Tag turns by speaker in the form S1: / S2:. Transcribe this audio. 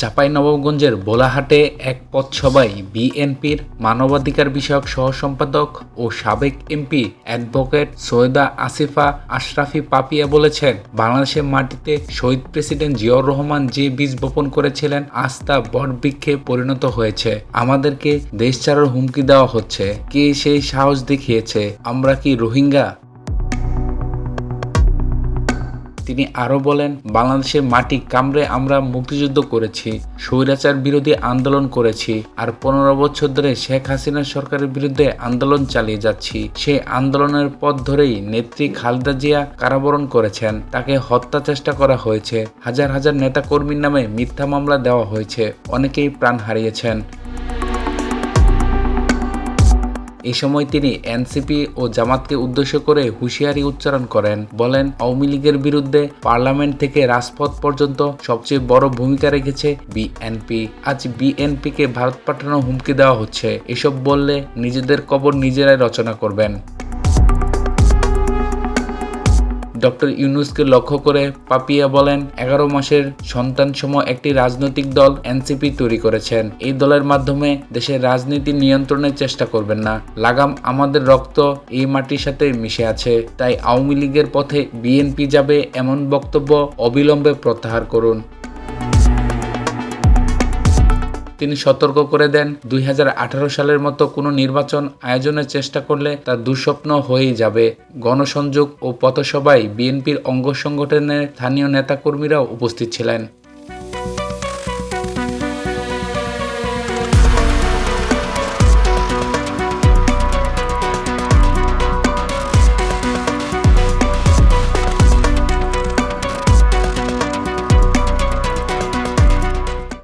S1: চাঁপাইনবাবগঞ্জের বোলাহাটে এক পথসভায় বিএনপির মানবাধিকার বিষয়ক সহ সম্পাদক ও সাবেক এমপি অ্যাডভোকেট সৈয়দা আসিফা আশরাফি পাপিয়া বলেছেন, বাংলাদেশের মাটিতে শহীদ প্রেসিডেন্ট জিয়াউর রহমান যে বীজ বপন করেছিলেন, আজ তা বটবৃক্ষে পরিণত হয়েছে। আমাদেরকে দেশ ছাড়ার হুমকি দেওয়া হচ্ছে। কে সেই সাহস দেখিয়েছে? আমরা কি রোহিঙ্গা? তিনি আরও বলেন বাংলাদেশের মাটি কামড়ে আমরা মুক্তিযুদ্ধ করেছি, স্বৈরাচার বিরোধী আন্দোলন করেছি, আর পনেরো বছর ধরে শেখ হাসিনা সরকারের বিরুদ্ধে আন্দোলন চালিয়ে যাচ্ছি। সেই আন্দোলনের পথ ধরেই নেত্রী খালেদা জিয়া কারাবরণ করেছেন। তাকে হত্যা চেষ্টা করা হয়েছে। হাজার হাজার নেতা কর্মীর নামে মিথ্যা মামলা দেওয়া হয়েছে। অনেকেই প্রাণ হারিয়েছেন। এই সময় তিনি এনসিপি ও জামাতকে উদ্দেশ্য করে হুঁশিয়ারি উচ্চারণ করেন, বলেন, আওয়ামী লীগের বিরুদ্ধে পার্লামেন্ট থেকে রাজপথ পর্যন্ত সবচেয়ে বড় ভূমিকা রেখেছে বিএনপি। আজ বিএনপিকে ভারত পাঠানো হুমকি দেওয়া হচ্ছে। এসব বললে নিজেদের কবর নিজেরাই রচনা করবেন। ডক্টর ইউনুসকে লক্ষ্য করে পাপিয়া বলেন, এগারো মাসের সন্তানসম একটি রাজনৈতিক দল, এনসিপি, তৈরি করেছেন। এই দলের মাধ্যমে দেশের রাজনীতি নিয়ন্ত্রণের চেষ্টা করবেন না। লাগাম আমাদের রক্ত এই মাটির সাথে মিশে আছে। তাই আওয়ামী লীগের পথে বিএনপি যাবে এমন বক্তব্য অবিলম্বে প্রত্যাহার করুন। তিনি সতর্ক করে দেন, দুই হাজার আঠারো সালের মতো কোনো নির্বাচন আয়োজনের চেষ্টা করলে তা দুঃস্বপ্ন হয়েই যাবে। গণসংযোগ ও পথসভায় বিএনপির অঙ্গ সংগঠনের স্থানীয় নেতাকর্মীরাও উপস্থিত ছিলেন।